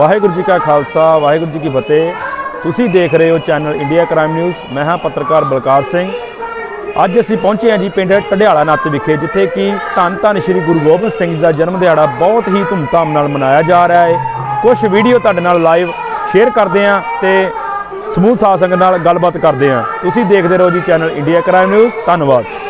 ਵਾਹਿਗੁਰੂ ਜੀ ਕਾ ਖਾਲਸਾ, ਵਾਹਿਗੁਰੂ ਜੀ ਕੀ ਫਤਿਹ। ਤੁਸੀਂ ਦੇਖ ਰਹੇ ਹੋ ਚੈਨਲ ਇੰਡੀਆ ਕ੍ਰਾਈਮ ਨਿਊਜ਼। ਮੈਂ ਹਾਂ ਪੱਤਰਕਾਰ ਬਲਕਾਰ ਸਿੰਘ। ਅੱਜ ਅਸੀਂ ਪਹੁੰਚੇ ਹਾਂ ਜੀ ਪਿੰਡ ਢਡਿਆਲਾ ਨੱਤ ਵਿਖੇ, ਜਿੱਥੇ ਕਿ ਧੰਨ ਧੰਨ ਸ੍ਰੀ ਗੁਰੂ ਗੋਬਿੰਦ ਸਿੰਘ ਜੀ ਦਾ ਜਨਮ ਦਿਹਾੜਾ ਬਹੁਤ ਹੀ ਧੂਮਧਾਮ ਨਾਲ ਮਨਾਇਆ ਜਾ ਰਿਹਾ ਹੈ। ਕੁਝ ਵੀਡੀਓ ਤੁਹਾਡੇ ਨਾਲ ਲਾਈਵ ਸ਼ੇਅਰ ਕਰਦੇ ਹਾਂ ਤੇ ਸਮੂਹ ਸਾਧ ਸੰਗਤ ਨਾਲ ਗੱਲਬਾਤ ਕਰਦੇ ਹਾਂ। ਤੁਸੀਂ ਦੇਖਦੇ ਰਹੋ ਜੀ ਚੈਨਲ ਇੰਡੀਆ ਕ੍ਰਾਈਮ ਨਿਊਜ਼। ਧੰਨਵਾਦ।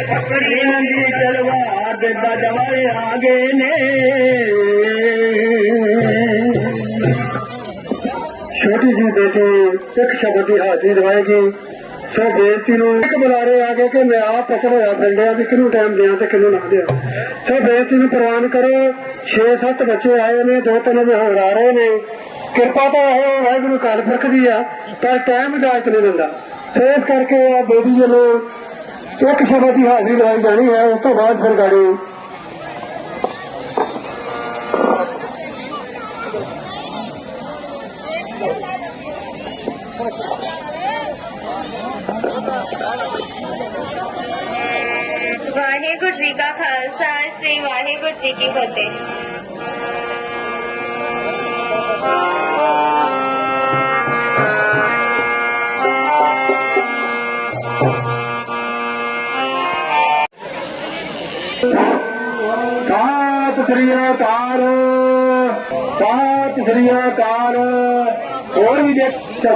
ਉੱਠੇ ਦੀ ਤਲਵਾਰ ਦੇ ਦਜਵਾਏ ਆ ਗਏ ਨੇ। ਛੋਟੀ ਜੀ ਬੇਟੀ ਇੱਕ ਸ਼ਬਦ ਦੀ ਹਾਜ਼ਰੀ ਦਵਾਏਗੀ ਸੋ ਬੇਨਤੀ ਨੂੰ ਇੱਕ ਬੁਲਾਰੇ ਆ ਗਏ ਕਿ ਮੈਂ ਆਪ ਪਕੜ ਹੋਇਆ ਫਿਰਦਿਆ ਵੀ ਕਿਹਨੂੰ ਟਾਈਮ ਦਿਆਂ ਤੇ ਕਿਹਨੂੰ ਨਾ ਦਿਆਂ। ਸੋ ਬੇਨਤੀ ਨੂੰ ਪ੍ਰਵਾਨ ਕਰੋ 6-7 ਬੱਚੇ ਆਏ ਨੇ ਦੋ ਤਿੰਨ ਦੇ ਹੋਰ ਆ ਰਹੇ ਨੇ। ਕਿਰਪਾ ਤਾਂ ਉਹ ਵਾਹਿਗੁਰੂ ਕਾਲ ਪੁਰਖ ਦੀ ਆ, ਪਰ ਟਾਈਮ ਇਜਾਜ਼ਤ ਨਹੀਂ ਦਿੰਦਾ। ਸੋ ਇਸ ਕਰਕੇ ਆ ਬੇਟੀ ਜੀ ਨੂੰ ਇੱਕ ਸ਼ਬਦ ਦੀ ਹਾਜ਼ਰੀ ਦਵਾਈ ਜਾਣੀ ਹੈ, ਉਸ ਤੋਂ ਬਾਅਦ ਫਿਰ ਗਾੜੀ ਵਾਹਿਗੁਰੂ ਜੀ ਕਾ ਖਾਲਸਾ, ਸ੍ਰੀ ਵਾਹਿਗੁਰੂ ਜੀ ਕੀ ਫਤਿਹ। ਸ੍ਰੀ ਅਕਾਲ। ਸਾਤ ਸ੍ਰੀ ਅਕਾਲ। ਹੋਰ ਵੀ ਦੇਖ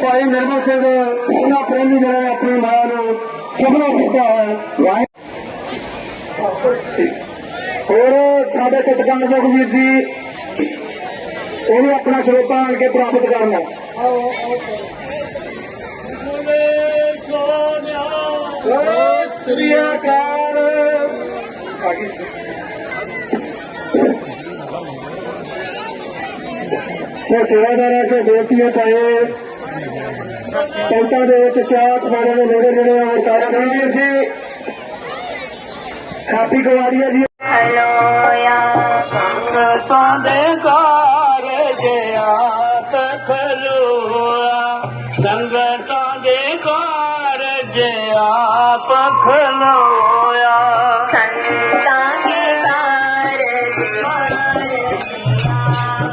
ਭਾਈ ਨਿਰਮਲ ਸਿੰਘ ਉਹਨਾਂ ਪ੍ਰੇਮੀ ਜਿਹੜੇ ਆਪਣੀ ਮਾਂ ਨੂੰ ਸੁਪਨਾ ਦਿੱਤਾ ਹੈ। ਹੋਰ ਸਾਡੇ ਸਤਿਕਾਰਯੋਗ ਵੀਰ ਜੀ ਉਹਨੂੰ ਆਪਣਾ ਸਰੋਤਾ ਆਣ ਕੇ ਪ੍ਰਾਪਤ ਕਰਨਾ ਸ੍ਰੀ ਅਕਾਲ। ਸੋ ਸੇਵਾਦਾਰਾਂ ਕੇ ਬੇਨਤੀਆਂ ਪਾਏ। ਸੰਤਾਂ ਦੇ ਵਿੱਚ ਚਾਹ ਪਵਾੜੇ ਦੇ ਨੇੜੇ ਨੇੜੇ ਆਉਣ ਸਾਰਾ ਕਰੀਏ ਸੀ ਖਾਪੀ ਗਵਾੜੀਆ ਜੀ। ਹਲੋਇਆ ਸੰਗਤਾਂ ਦੇ ਕਾਰਜ ਆਪ ਖਲੋਆ ਸੰਗਤਾਂ ਦੇ ਕਾਰਜ ਆਪ ਖਲੋਆ।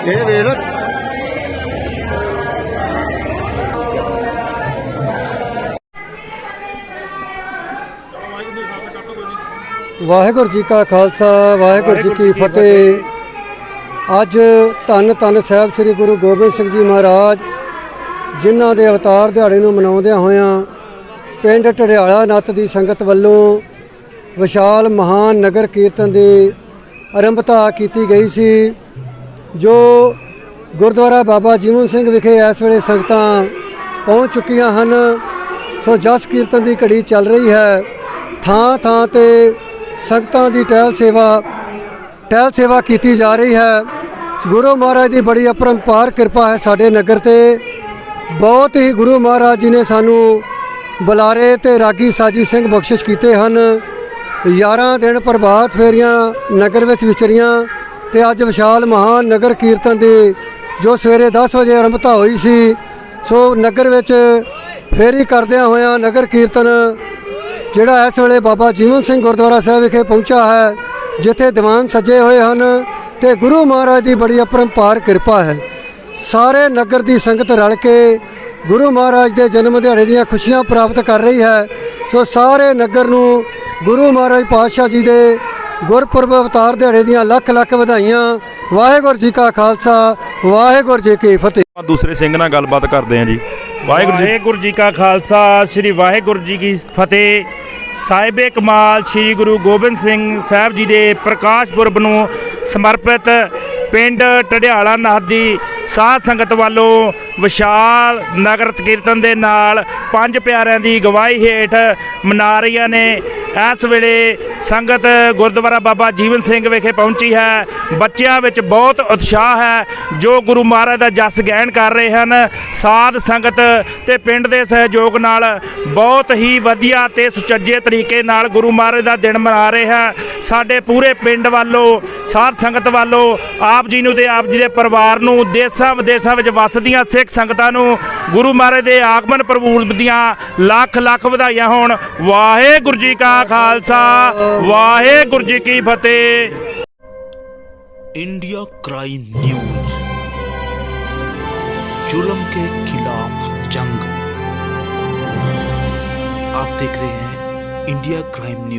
ਇਹ ਵੇਖ ਲੋ ਵਾਹਿਗੁਰੂ ਜੀ ਕਾ ਖਾਲਸਾ ਵਾਹਿਗੁਰੂ ਜੀ ਕੀ ਫਤਿਹ। ਅੱਜ ਧੰਨ ਧੰਨ ਸਾਹਿਬ ਸ੍ਰੀ ਗੁਰੂ ਗੋਬਿੰਦ ਸਿੰਘ ਜੀ ਮਹਾਰਾਜ ਜਿਨ੍ਹਾਂ ਦੇ ਅਵਤਾਰ ਦਿਹਾੜੇ ਨੂੰ ਮਨਾਉਂਦਿਆਂ ਹੋਇਆਂ ਪਿੰਡ ਢੜਿਆਲਾ ਨੱਤ ਦੀ ਸੰਗਤ ਵੱਲੋਂ ਵਿਸ਼ਾਲ ਮਹਾਨ ਨਗਰ ਕੀਰਤਨ ਦੀ ਆਰੰਭਤਾ ਕੀਤੀ ਗਈ ਸੀ। ਜੋ ਗੁਰਦੁਆਰਾ ਬਾਬਾ ਜੀਵਨ ਸਿੰਘ ਵਿਖੇ ਇਸ ਵੇਲੇ ਸੰਗਤਾਂ ਪਹੁੰਚ ਚੁੱਕੀਆਂ ਹਨ, ਸੋ ਜਸ ਕੀਰਤਨ ਦੀ ਘੜੀ ਚੱਲ ਰਹੀ ਹੈ। ਥਾਂ ਥਾਂ ਤੇ ਸੰਗਤਾਂ ਦੀ ਟਹਿਲ ਸੇਵਾ ਟਹਿਲ ਸੇਵਾ ਕੀਤੀ ਜਾ ਰਹੀ ਹੈ। ਗੁਰੂ ਮਹਾਰਾਜ ਦੀ ਬੜੀ ਅਪਰੰਪਾਰ ਕਿਰਪਾ ਹੈ ਸਾਡੇ ਨਗਰ ਤੇ। ਬਹੁਤ ਹੀ ਗੁਰੂ ਮਹਾਰਾਜ ਜੀ ਨੇ ਸਾਨੂੰ ਬੁਲਾਰੇ ਤੇ ਰਾਗੀ ਸਾਜੀ ਸਿੰਘ ਬਖਸ਼ਿਸ਼ ਕੀਤੇ ਹਨ। 11 ਦਿਨ ਪ੍ਰਭਾਤ ਫੇਰੀਆਂ ਨਗਰ ਵਿੱਚ ਵਿਚਰੀਆਂ। ਤੇ ਅੱਜ ਵਿਸ਼ਾਲ ਮਹਾਨ ਨਗਰ ਕੀਰਤਨ ਦੀ ਜੋ ਸਵੇਰੇ 10 ਵਜੇ ਆਰੰਭਤਾ ਹੋਈ ਸੀ, ਸੋ ਨਗਰ ਵਿੱਚ ਫੇਰੀ ਕਰਦਿਆਂ ਹੋਇਆਂ ਨਗਰ ਕੀਰਤਨ ਜਿਹੜਾ ਇਸ ਵੇਲੇ ਬਾਬਾ ਜੀਵਨ ਸਿੰਘ ਗੁਰਦੁਆਰਾ ਸਾਹਿਬ ਵਿਖੇ ਪਹੁੰਚਾ ਹੈ, ਜਿੱਥੇ ਦੀਵਾਨ ਸੱਜੇ ਹੋਏ ਹਨ ਤੇ ਗੁਰੂ ਮਹਾਰਾਜ ਦੀ ਬੜੀ ਅਪਰੰਪਾਰ ਕਿਰਪਾ ਹੈ। ਸਾਰੇ ਨਗਰ ਦੀ ਸੰਗਤ ਰਲ ਕੇ ਗੁਰੂ ਮਹਾਰਾਜ ਦੇ ਜਨਮ ਦਿਹਾੜੇ ਦੀਆਂ ਖੁਸ਼ੀਆਂ ਪ੍ਰਾਪਤ ਕਰ ਰਹੀ ਹੈ। ਸੋ ਸਾਰੇ ਨਗਰ ਨੂੰ ਗੁਰੂ ਮਹਾਰਾਜ ਪਾਤਸ਼ਾਹ ਜੀ ਦੇ ਗੁਰਪੁਰਬ ਅਵਤਾਰ ਦਿਹਾੜੇ ਦੀਆਂ ਲੱਖ ਲੱਖ ਵਧਾਈਆਂ। ਵਾਹਿਗੁਰੂ ਜੀ ਕਾ ਖਾਲਸਾ ਵਾਹਿਗੁਰੂ ਜੀ ਕੀ ਫਤਿਹ। ਆਪਾਂ ਦੂਸਰੇ ਸਿੰਘ ਨਾਲ ਗੱਲਬਾਤ ਕਰਦੇ ਹਾਂ ਜੀ। ਵਾਹਿਗੁਰੂ ਜੀ ਵਾਹਿਗੁਰੂ ਜੀ ਕਾ ਖਾਲਸਾ ਸ੍ਰੀ ਵਾਹਿਗੁਰੂ ਜੀ ਕੀ ਫਤਿਹ। ਸਾਹਿਬੇ ਕਮਾਲ ਸ੍ਰੀ ਗੁਰੂ ਗੋਬਿੰਦ ਸਿੰਘ ਸਾਹਿਬ ਜੀ ਦੇ ਪ੍ਰਕਾਸ਼ ਪੁਰਬ ਨੂੰ ਸਮਰਪਿਤ ਪਿੰਡ ਟੜਿਆਲਾ ਨਾਦੀ ਸਾਧ ਸੰਗਤ ਵੱਲੋਂ ਵਿਸ਼ਾਲ ਨਗਰ ਕੀਰਤਨ ਦੇ ਨਾਲ ਪੰਜ ਪਿਆਰਿਆਂ ਦੀ ਗਵਾਹੀ ਹੇਠ ਮਨਾ ਰਹੀਆਂ ਨੇ। ਇਸ ਵੇਲੇ ਸੰਗਤ ਗੁਰਦੁਆਰਾ ਬਾਬਾ ਜੀਵਨ ਸਿੰਘ ਵਿਖੇ ਪਹੁੰਚੀ ਹੈ। ਬੱਚਿਆਂ ਵਿੱਚ ਬਹੁਤ ਉਤਸ਼ਾਹ ਹੈ। ਜੋ ਗੁਰੂ ਮਹਾਰਾਜ ਦਾ ਜਸ ਗਹਿਣ ਕਰ ਰਹੇ ਹਨ, ਸਾਧ ਸੰਗਤ ਤੇ ਪਿੰਡ ਦੇ ਸਹਿਯੋਗ ਨਾਲ ਬਹੁਤ ਹੀ ਵਧੀਆ ਤੇ ਸੁਚੱਜੇ ਤਰੀਕੇ ਨਾਲ ਗੁਰੂ ਮਹਾਰਾਜ ਦਾ ਦਿਨ ਮਨਾ ਰਹੇ ਹੈ। ਸਾਡੇ ਪੂਰੇ ਪਿੰਡ ਵੱਲੋਂ ਸਾਧ ਸੰਗਤ ਵੱਲੋਂ ਆਪ ਜੀ ਨੂੰ ਤੇ ਆਪ ਜੀ ਦੇ ਪਰਿਵਾਰ ਨੂੰ ਦੇਸ਼ਾਂ ਵਿਦੇਸ਼ਾਂ ਵਿੱਚ ਵੱਸਦੀਆਂ ਸਿੱਖ ਸੰਗਤਾਂ ਨੂੰ ਗੁਰੂ ਮਹਾਰਾਜ ਦੇ ਆਗਮਨ ਪ੍ਰਭੂਲ ਦੀਆਂ ਲੱਖ ਲੱਖ ਵਧਾਈਆਂ ਹੋਣ ਵਾਹਿਗੁਰੂ ਜੀ ਕਾ ਖਾਲਸਾ ਵਾਹਿਗੁਰੂ ਜੀ ਕੀ ਫਤਿਹ इंडिया क्राइम न्यूज जुल्म के खिलाफ जंग आप देख रहे हैं इंडिया क्राइम न्यूज